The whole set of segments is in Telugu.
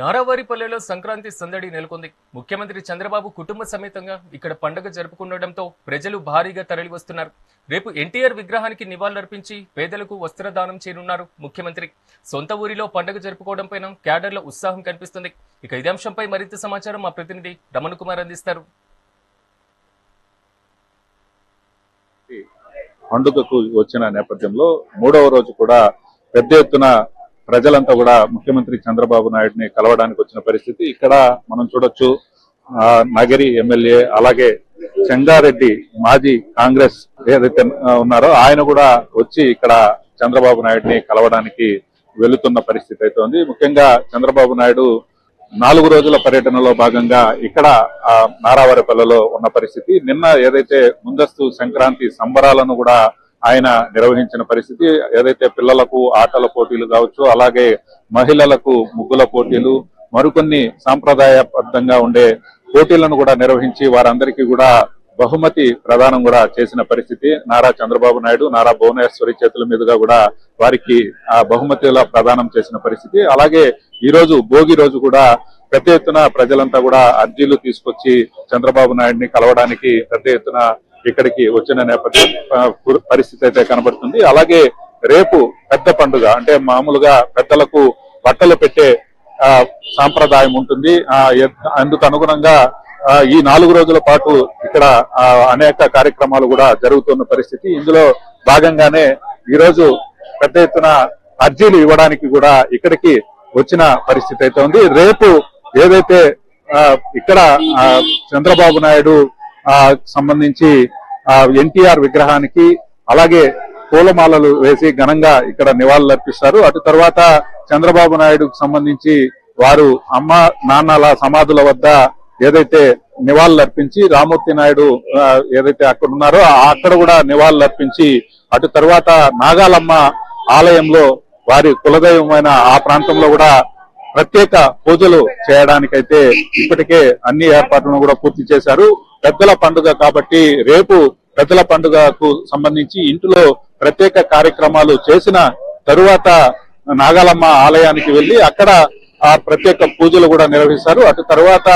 నారావారిపల్లెలో సంక్రాంతి సందడి నెలకొంది. ముఖ్యమంత్రి చంద్రబాబు కుటుంబ సమేతంగా ఇక్కడ పండుగ జరుపుకుండటంతో ప్రజలు భారీగా తరలివస్తున్నారు. రేపు ఎన్టీఆర్ విగ్రహానికి నివాళులర్పించి పేదలకు వస్త్రదానం చేయనున్నారు ముఖ్యమంత్రి. సొంత ఊరిలో పండుగ జరుపుకోవడం పైన క్యాడర్ల ఉత్సాహం కనిపిస్తుంది. ఇక ఇదే అంశంపై మరింత సమాచారం మా ప్రతినిధి రమణ్ కుమార్ అందిస్తారు. పండుగకు వచ్చిన నేపథ్యంలో మూడవ రోజు కూడా పెద్ద ఎత్తున ప్రజలంతా కూడా ముఖ్యమంత్రి చంద్రబాబు నాయుడిని కలవడానికి వచ్చిన పరిస్థితి. ఇక్కడ మనం చూడొచ్చు ఆ, నగరి ఎమ్మెల్యే అలాగే చెంగారెడ్డి మాజీ కాంగ్రెస్ ఏదైతే ఉన్నారో ఆయన కూడా వచ్చి ఇక్కడ చంద్రబాబు నాయుడిని కలవడానికి వెళుతున్న పరిస్థితి అయితే ఉంది. ముఖ్యంగా చంద్రబాబు నాయుడు నాలుగు రోజుల పర్యటనలో భాగంగా ఇక్కడ ఆ, నారావారిపల్లెలో ఉన్న పరిస్థితి. నిన్న ఏదైతే ముందస్తు సంక్రాంతి సంబరాలను కూడా ఆయన నిర్వహించిన పరిస్థితి ఏదైతే పిల్లలకు ఆటల పోటీలు కావచ్చు అలాగే మహిళలకు ముగ్గుల పోటీలు మరికొన్ని సాంప్రదాయబద్ధంగా ఉండే పోటీలను కూడా నిర్వహించి వారందరికీ కూడా బహుమతి ప్రదానం కూడా చేసిన పరిస్థితి. నారా చంద్రబాబు నాయుడు నారా భువనేశ్వరి చేతుల మీదుగా కూడా వారికి ఆ బహుమతుల ప్రదానం చేసిన పరిస్థితి. అలాగే ఈ రోజు భోగి రోజు కూడా పెద్ద ఎత్తున ప్రజలంతా కూడా అర్జీలు తీసుకొచ్చి చంద్రబాబు నాయుడిని కలవడానికి పెద్ద ఎత్తున ఇక్కడికి వచ్చిన నేపథ్యం పరిస్థితి అయితే కనబడుతుంది. అలాగే రేపు పెద్ద పండుగ అంటే మామూలుగా పెద్దలకు బట్టలు పెట్టే ఆ, సాంప్రదాయం ఉంటుంది. ఆ, అందుకు అనుగుణంగా ఆ, ఈ నాలుగు రోజుల పాటు ఇక్కడ ఆ, అనేక కార్యక్రమాలు కూడా జరుగుతున్న పరిస్థితి. ఇందులో భాగంగానే ఈ రోజు పెద్ద ఎత్తున అర్జీలు ఇవ్వడానికి కూడా ఇక్కడికి వచ్చిన పరిస్థితి అయితే ఉంది. రేపు ఏదైతే ఆ, ఇక్కడ ఆ, చంద్రబాబు నాయుడు సంబంధించి ఆ ఎన్టీఆర్ విగ్రహానికి అలాగే పూలమాలలు వేసి ఘనంగా ఇక్కడ నివాళులు అర్పిస్తారు అటు తర్వాత చంద్రబాబు నాయుడుకు సంబంధించి వారు అమ్మ నాన్నల సమాధుల వద్ద ఏదైతే నివాళులర్పించి రామూర్తి నాయుడు ఏదైతే అక్కడ ఉన్నారో అక్కడ కూడా నివాళులు అర్పించి అటు తర్వాత నాగాలమ్మ ఆలయంలో వారి కులదైవమైన ఆ ప్రాంతంలో కూడా ప్రత్యేక పూజలు చేయడానికైతే ఇప్పటికే అన్ని ఏర్పాట్లను కూడా పూర్తి చేశారు. పెద్దల పండుగ కాబట్టి రేపు పెద్దల పండుగకు సంబంధించి ఇంటిలో ప్రత్యేక కార్యక్రమాలు చేసిన తరువాత నాగాలమ్మ ఆలయానికి వెళ్ళి అక్కడ ఆ ప్రత్యేక పూజలు కూడా నిర్వహిస్తారు. అటు తర్వాత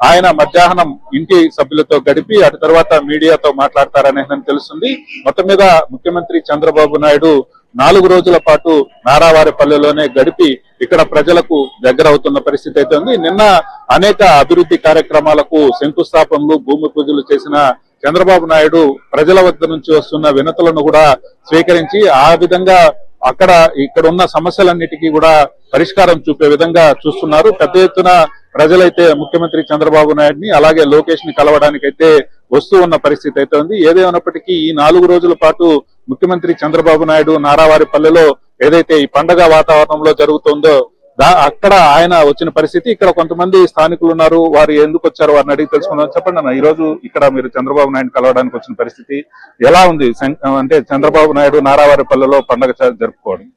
ఆయన మధ్యాహ్నం ఇంటి సభ్యులతో గడిపి అటు తర్వాత మీడియాతో మాట్లాడతారని తెలుస్తుంది. మొత్తం మీద ముఖ్యమంత్రి చంద్రబాబు నాయుడు నాలుగు రోజుల పాటు నారావారిపల్లెలోనే గడిపి ఇక్కడ ప్రజలకు దగ్గర అవుతున్న పరిస్థితి అయితే ఉంది నిన్న అనేక అభివృద్ధి కార్యక్రమాలకు శంకుస్థాపనలు భూమి పూజలు చేసిన చంద్రబాబు నాయుడు ప్రజల వద్ద నుంచి వస్తున్న వినతులను కూడా స్వీకరించి ఆ విధంగా అక్కడ ఇక్కడ ఉన్న సమస్యలన్నిటికీ కూడా పరిష్కారం చూపే విధంగా చూస్తున్నారు. పెద్ద ఎత్తున ప్రజలైతే ముఖ్యమంత్రి చంద్రబాబు నాయుడిని అలాగే లోకేష్ని కలవడానికైతే వస్తూ ఉన్న పరిస్థితి అయితే ఉంది ఏదేమైనప్పటికీ ఈ నాలుగు రోజుల పాటు ముఖ్యమంత్రి చంద్రబాబు నాయుడు నారావారిపల్లెలో ఏదైతే ఈ పండగ వాతావరణంలో జరుగుతుందో అక్కడ ఆయన వచ్చిన పరిస్థితి ఇక్కడ కొంతమంది స్థానికులు ఉన్నారు వారు ఎందుకు వచ్చారు వారిని అడిగి తెలుసుకుందాం. చెప్పండి అన్న ఈ రోజు ఇక్కడ మీరు చంద్రబాబు నాయుడు కలవడానికి వచ్చిన పరిస్థితి ఎలా ఉంది? అంటే చంద్రబాబు నాయుడు నారావారిపల్లెలో పండగ జ- జరుపుకోవడం.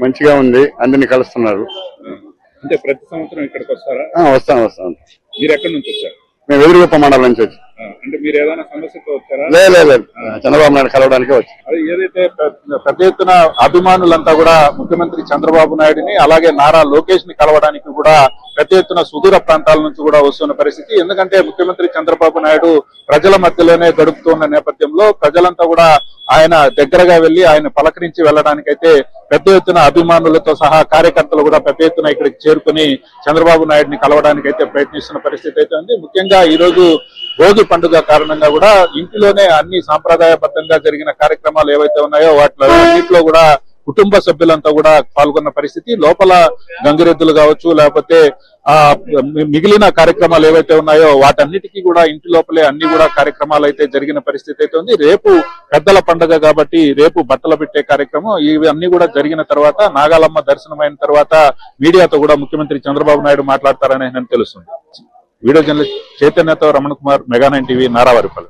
మంచిగా ఉంది అందరిని కలుస్తున్నారు. అంటే ప్రతి సంవత్సరం ఇక్కడికి వస్తారా? ఆ, వస్తాం వస్తాం. మీరు ఎక్కడి నుంచి వచ్చారు? మేము ఎదురుగుప్ప మండలం నుంచి వచ్చి. లేదు. చంద్రబాబు నాయుడు కలవడానికి వచ్చి. ఏదైతే పెద్ద ఎత్తున అభిమానులంతా కూడా ముఖ్యమంత్రి చంద్రబాబు నాయుడిని అలాగే నారా లోకేష్ని కలవడానికి కూడా పెద్ద ఎత్తున సుదూర ప్రాంతాల నుంచి కూడా వస్తున్న పరిస్థితి. ఎందుకంటే ముఖ్యమంత్రి చంద్రబాబు నాయుడు ప్రజల మధ్యలోనే గడుపుతున్న నేపథ్యంలో ప్రజలంతా కూడా ఆయన దగ్గరగా వెళ్ళి ఆయన పలకరించి వెళ్ళడానికైతే పెద్ద ఎత్తున అభిమానులతో సహా కార్యకర్తలు కూడా పెద్ద ఎత్తున ఇక్కడికి చేరుకుని చంద్రబాబు నాయుడిని కలవడానికి అయితే ప్రయత్నిస్తున్న పరిస్థితి అయితే ఉంది. ముఖ్యంగా ఈ రోజు భోగి పండుగ కారణంగా కూడా ఇంటిలోనే అన్ని సాంప్రదాయబద్ధంగా జరిగిన కార్యక్రమాలు ఏవైతే ఉన్నాయో వాటిలో అన్నింటిలో కూడా కుటుంబ సభ్యులంతా కూడా పాల్గొన్న పరిస్థితి. లోపల గంగిరెద్దులు కావచ్చు లేకపోతే ఆ మిగిలిన కార్యక్రమాలు ఏవైతే ఉన్నాయో వాటన్నిటికీ కూడా ఇంటి లోపలే అన్ని కూడా కార్యక్రమాలు అయితే జరిగిన పరిస్థితి అయితే ఉంది. రేపు పెద్దల పండుగ కాబట్టి రేపు బట్టలు పెట్టే కార్యక్రమం ఇవి అన్ని కూడా జరిగిన తర్వాత నాగాలమ్మ దర్శనం అయిన తర్వాత మీడియాతో కూడా ముఖ్యమంత్రి చంద్రబాబు నాయుడు మాట్లాడతారని నేను తెలుస్తుంది. Video journalist చైతన్యతో Ramana Kumar mega nine TV Naravaripalli